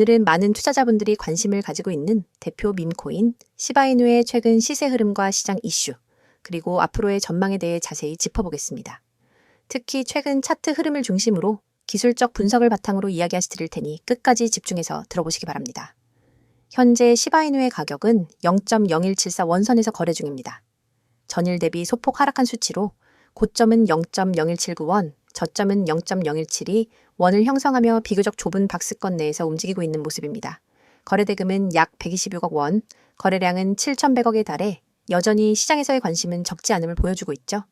오늘은 많은 투자자분들이 관심을 가지고 있는 대표 밈코인 시바이누의 최근 시세 흐름과 시장 이슈, 그리고 앞으로의 전망에 대해 자세히 짚어보겠습니다. 특히 최근 차트 흐름을 중심으로 기술적 분석을 바탕으로 이야기하시 드릴 테니 끝까지 집중해서 들어보시기 바랍니다. 현재 시바이누의 가격은 0.0174 원선에서 거래 중입니다. 전일 대비 소폭 하락한 수치로 고점은 0.0179원, 저점은 0.017이 원을 형성하며 비교적 좁은 박스권 내에서 움직이고 있는 모습입니다. 거래대금은 약 126억 원, 거래량은 7,100억에 달해 여전히 시장에서의 관심은 적지 않음을 보여주고 있죠.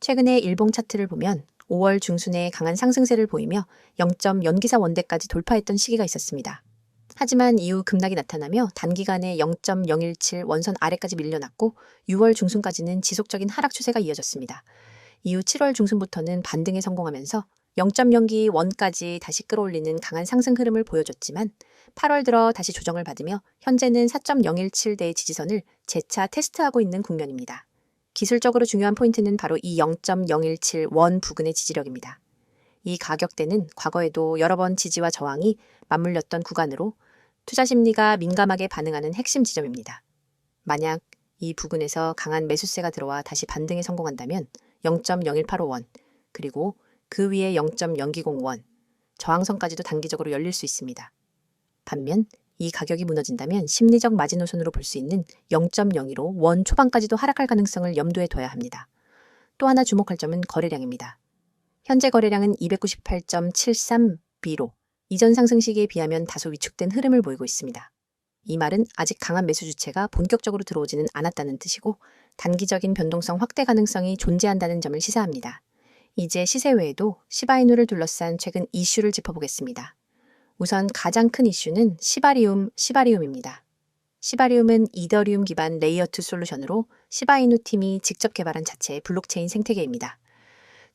최근에 일봉 차트를 보면 5월 중순에 강한 상승세를 보이며 0.연기사 원대까지 돌파했던 시기가 있었습니다. 하지만 이후 급락이 나타나며 단기간에 0.017 원선 아래까지 밀려났고 6월 중순까지는 지속적인 하락 추세가 이어졌습니다. 이후 7월 중순부터는 반등에 성공하면서 0.0기 원까지 다시 끌어올리는 강한 상승 흐름을 보여줬지만 8월 들어 다시 조정을 받으며 현재는 4.017대의 지지선을 재차 테스트하고 있는 국면입니다. 기술적으로 중요한 포인트는 바로 이 0.017 원 부근의 지지력입니다. 이 가격대는 과거에도 여러 번 지지와 저항이 맞물렸던 구간으로 투자 심리가 민감하게 반응하는 핵심 지점입니다. 만약 이 부근에서 강한 매수세가 들어와 다시 반등에 성공한다면 0.0185원, 그리고 그 위에 0.020원, 저항선까지도 단기적으로 열릴 수 있습니다. 반면 이 가격이 무너진다면 심리적 마지노선으로 볼 수 있는 0.02로 원 초반까지도 하락할 가능성을 염두에 둬야 합니다. 또 하나 주목할 점은 거래량입니다. 현재 거래량은 298.73B로 이전 상승 시기에 비하면 다소 위축된 흐름을 보이고 있습니다. 이 말은 아직 강한 매수 주체가 본격적으로 들어오지는 않았다는 뜻이고 단기적인 변동성 확대 가능성이 존재한다는 점을 시사합니다. 이제 시세 외에도 시바이누를 둘러싼 최근 이슈를 짚어보겠습니다. 우선 가장 큰 이슈는 시바리움, 시바리움입니다. 시바리움은 이더리움 기반 레이어2 솔루션으로 시바이누 팀이 직접 개발한 자체 블록체인 생태계입니다.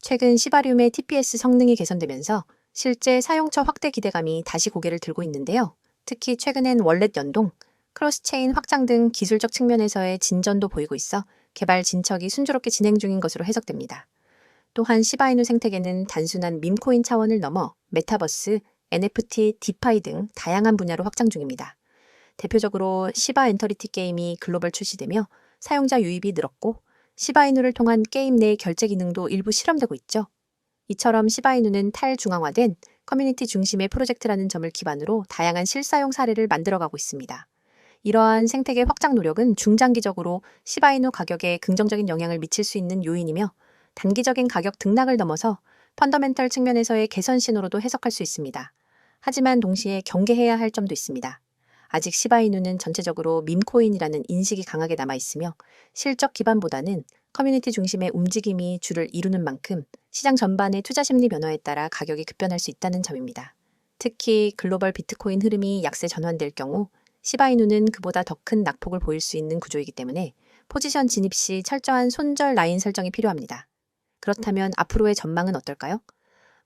최근 시바리움의 TPS 성능이 개선되면서 실제 사용처 확대 기대감이 다시 고개를 들고 있는데요. 특히 최근엔 월렛 연동, 크로스체인 확장 등 기술적 측면에서의 진전도 보이고 있어 개발 진척이 순조롭게 진행 중인 것으로 해석됩니다. 또한 시바이누 생태계는 단순한 밈코인 차원을 넘어 메타버스, NFT, 디파이 등 다양한 분야로 확장 중입니다. 대표적으로 시바 엔터리티 게임이 글로벌 출시되며 사용자 유입이 늘었고 시바이누를 통한 게임 내 결제 기능도 일부 실험되고 있죠. 이처럼 시바이누는 탈중앙화된 커뮤니티 중심의 프로젝트라는 점을 기반으로 다양한 실사용 사례를 만들어가고 있습니다. 이러한 생태계 확장 노력은 중장기적으로 시바이누 가격에 긍정적인 영향을 미칠 수 있는 요인이며 단기적인 가격 등락을 넘어서 펀더멘털 측면에서의 개선 신호로도 해석할 수 있습니다. 하지만 동시에 경계해야 할 점도 있습니다. 아직 시바이누는 전체적으로 밈코인이라는 인식이 강하게 남아 있으며 실적 기반보다는 커뮤니티 중심의 움직임이 주를 이루는 만큼 시장 전반의 투자 심리 변화에 따라 가격이 급변할 수 있다는 점입니다. 특히 글로벌 비트코인 흐름이 약세 전환될 경우 시바이누는 그보다 더 큰 낙폭을 보일 수 있는 구조이기 때문에 포지션 진입 시 철저한 손절 라인 설정이 필요합니다. 그렇다면 앞으로의 전망은 어떨까요?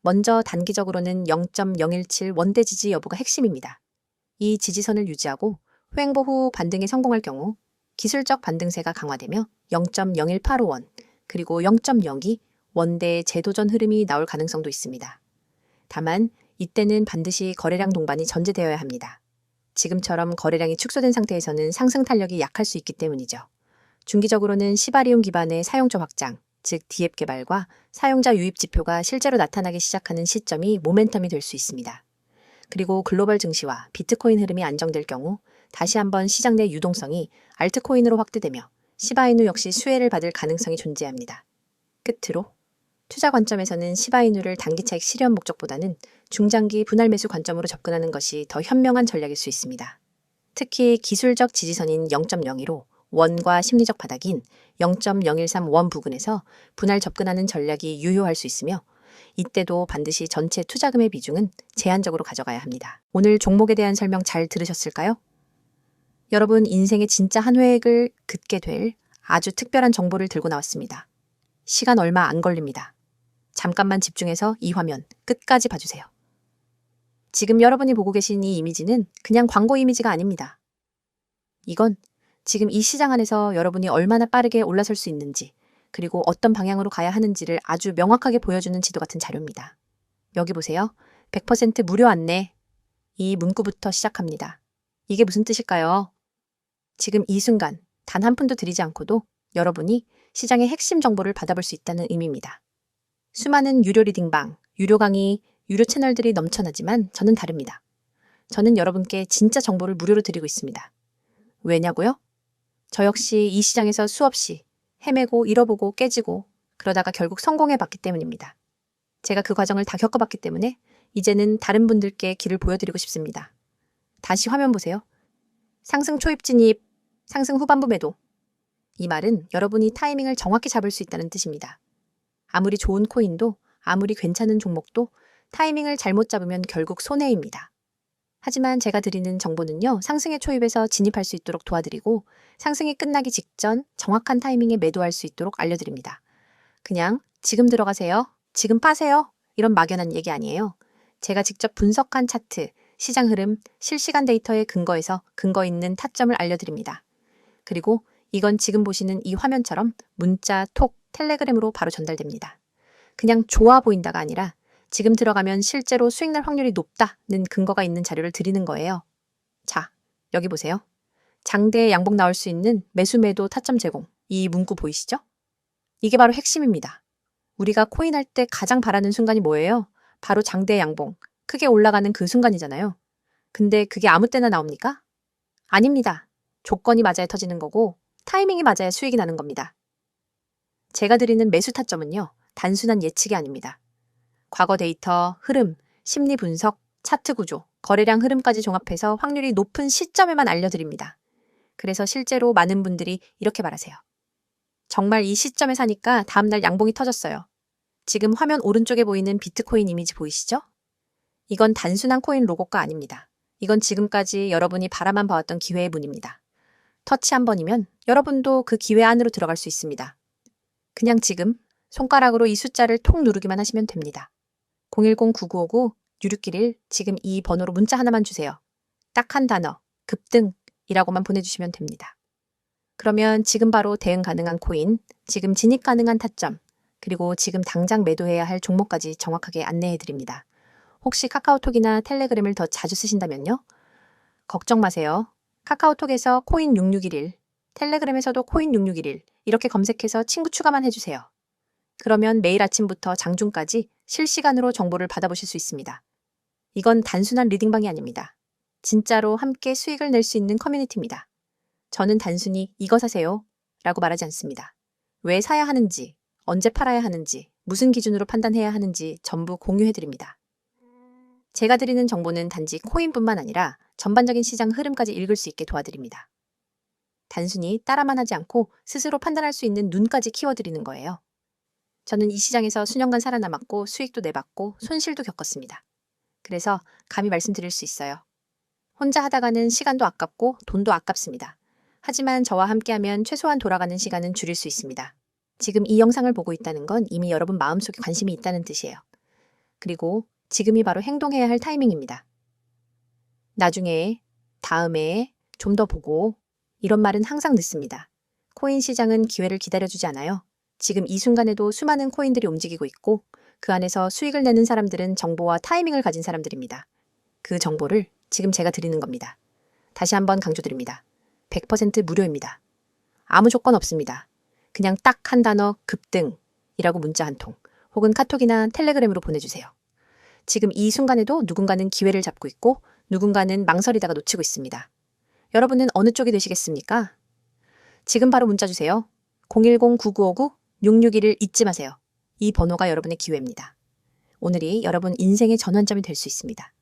먼저 단기적으로는 0.017 원대 지지 여부가 핵심입니다. 이 지지선을 유지하고 횡보 후 반등에 성공할 경우 기술적 반등세가 강화되며 0.0185원 그리고 0.02 원대의 재도전 흐름이 나올 가능성도 있습니다. 다만 이때는 반드시 거래량 동반이 전제되어야 합니다. 지금처럼 거래량이 축소된 상태에서는 상승 탄력이 약할 수 있기 때문이죠. 중기적으로는 시바리움 기반의 사용처 확장, 즉 디앱 개발과 사용자 유입 지표가 실제로 나타나기 시작하는 시점이 모멘텀이 될 수 있습니다. 그리고 글로벌 증시와 비트코인 흐름이 안정될 경우 다시 한번 시장 내 유동성이 알트코인으로 확대되며 시바이누 역시 수혜를 받을 가능성이 존재합니다. 끝으로 투자 관점에서는 시바이누를 단기 차익 실현 목적보다는 중장기 분할 매수 관점으로 접근하는 것이 더 현명한 전략일 수 있습니다. 특히 기술적 지지선인 0.02로 원과 심리적 바닥인 0.013원 부근에서 분할 접근하는 전략이 유효할 수 있으며 이때도 반드시 전체 투자금의 비중은 제한적으로 가져가야 합니다. 오늘 종목에 대한 설명 잘 들으셨을까요? 여러분 인생의 진짜 한 획을 긋게 될 아주 특별한 정보를 들고 나왔습니다. 시간 얼마 안 걸립니다. 잠깐만 집중해서 이 화면 끝까지 봐주세요. 지금 여러분이 보고 계신 이 이미지는 그냥 광고 이미지가 아닙니다. 이건 지금 이 시장 안에서 여러분이 얼마나 빠르게 올라설 수 있는지, 그리고 어떤 방향으로 가야 하는지를 아주 명확하게 보여주는 지도 같은 자료입니다. 여기 보세요. 100% 무료 안내. 이 문구부터 시작합니다. 이게 무슨 뜻일까요? 지금 이 순간 단 한 푼도 들이지 않고도 여러분이 시장의 핵심 정보를 받아볼 수 있다는 의미입니다. 수많은 유료 리딩방, 유료 강의, 유료 채널들이 넘쳐나지만 저는 다릅니다. 저는 여러분께 진짜 정보를 무료로 드리고 있습니다. 왜냐고요? 저 역시 이 시장에서 수없이 헤매고 잃어보고 깨지고 그러다가 결국 성공해 봤기 때문입니다. 제가 그 과정을 다 겪어봤기 때문에 이제는 다른 분들께 길을 보여드리고 싶습니다. 다시 화면 보세요. 상승 초입 진입, 상승 후반부 매도. 이 말은 여러분이 타이밍을 정확히 잡을 수 있다는 뜻입니다. 아무리 좋은 코인도 아무리 괜찮은 종목도 타이밍을 잘못 잡으면 결국 손해입니다. 하지만 제가 드리는 정보는요, 상승의 초입에서 진입할 수 있도록 도와드리고, 상승이 끝나기 직전 정확한 타이밍에 매도할 수 있도록 알려드립니다. 그냥 지금 들어가세요. 지금 파세요. 이런 막연한 얘기 아니에요. 제가 직접 분석한 차트, 시장 흐름, 실시간 데이터에 근거해서 근거 있는 타점을 알려드립니다. 그리고 이건 지금 보시는 이 화면처럼 문자, 톡, 텔레그램으로 바로 전달됩니다. 그냥 좋아 보인다가 아니라 지금 들어가면 실제로 수익 날 확률이 높다는 근거가 있는 자료를 드리는 거예요. 자, 여기 보세요. 장대에 양봉 나올 수 있는 매수 매도 타점 제공. 이 문구 보이시죠? 이게 바로 핵심입니다. 우리가 코인 할 때 가장 바라는 순간이 뭐예요? 바로 장대 양봉. 크게 올라가는 그 순간이잖아요. 근데 그게 아무 때나 나옵니까? 아닙니다. 조건이 맞아야 터지는 거고 타이밍이 맞아야 수익이 나는 겁니다. 제가 드리는 매수 타점은요. 단순한 예측이 아닙니다. 과거 데이터, 흐름, 심리 분석, 차트 구조, 거래량 흐름까지 종합해서 확률이 높은 시점에만 알려드립니다. 그래서 실제로 많은 분들이 이렇게 말하세요. 정말 이 시점에 사니까 다음날 양봉이 터졌어요. 지금 화면 오른쪽에 보이는 비트코인 이미지 보이시죠? 이건 단순한 코인 로고가 아닙니다. 이건 지금까지 여러분이 바라만 봐왔던 기회의 문입니다. 터치 한 번이면 여러분도 그 기회 안으로 들어갈 수 있습니다. 그냥 지금 손가락으로 이 숫자를 톡 누르기만 하시면 됩니다. 010-9959-6691 지금 이 번호로 문자 하나만 주세요. 딱 한 단어, 급등이라고만 보내주시면 됩니다. 그러면 지금 바로 대응 가능한 코인, 지금 진입 가능한 타점, 그리고 지금 당장 매도해야 할 종목까지 정확하게 안내해 드립니다. 혹시 카카오톡이나 텔레그램을 더 자주 쓰신다면요? 걱정 마세요. 카카오톡에서 코인 6611, 텔레그램에서도 코인 6611 이렇게 검색해서 친구 추가만 해주세요. 그러면 매일 아침부터 장중까지 실시간으로 정보를 받아보실 수 있습니다. 이건 단순한 리딩방이 아닙니다. 진짜로 함께 수익을 낼 수 있는 커뮤니티입니다. 저는 단순히 이거 사세요 라고 말하지 않습니다. 왜 사야 하는지, 언제 팔아야 하는지, 무슨 기준으로 판단해야 하는지 전부 공유해드립니다. 제가 드리는 정보는 단지 코인뿐만 아니라 전반적인 시장 흐름까지 읽을 수 있게 도와드립니다. 단순히 따라만 하지 않고 스스로 판단할 수 있는 눈까지 키워드리는 거예요. 저는 이 시장에서 수년간 살아남았고 수익도 내봤고 손실도 겪었습니다. 그래서 감히 말씀드릴 수 있어요. 혼자 하다가는 시간도 아깝고 돈도 아깝습니다. 하지만 저와 함께하면 최소한 돌아가는 시간은 줄일 수 있습니다. 지금 이 영상을 보고 있다는 건 이미 여러분 마음속에 관심이 있다는 뜻이에요. 그리고 지금이 바로 행동해야 할 타이밍입니다. 나중에, 다음에, 좀 더 보고, 이런 말은 항상 늦습니다. 코인 시장은 기회를 기다려주지 않아요. 지금 이 순간에도 수많은 코인들이 움직이고 있고, 그 안에서 수익을 내는 사람들은 정보와 타이밍을 가진 사람들입니다. 그 정보를 지금 제가 드리는 겁니다. 다시 한번 강조드립니다. 100% 무료입니다. 아무 조건 없습니다. 그냥 딱 한 단어 급등이라고 문자 한 통, 혹은 카톡이나 텔레그램으로 보내주세요. 지금 이 순간에도 누군가는 기회를 잡고 있고 누군가는 망설이다가 놓치고 있습니다. 여러분은 어느 쪽이 되시겠습니까? 지금 바로 문자 주세요. 010-9959-6621을 잊지 마세요. 이 번호가 여러분의 기회입니다. 오늘이 여러분 인생의 전환점이 될 수 있습니다.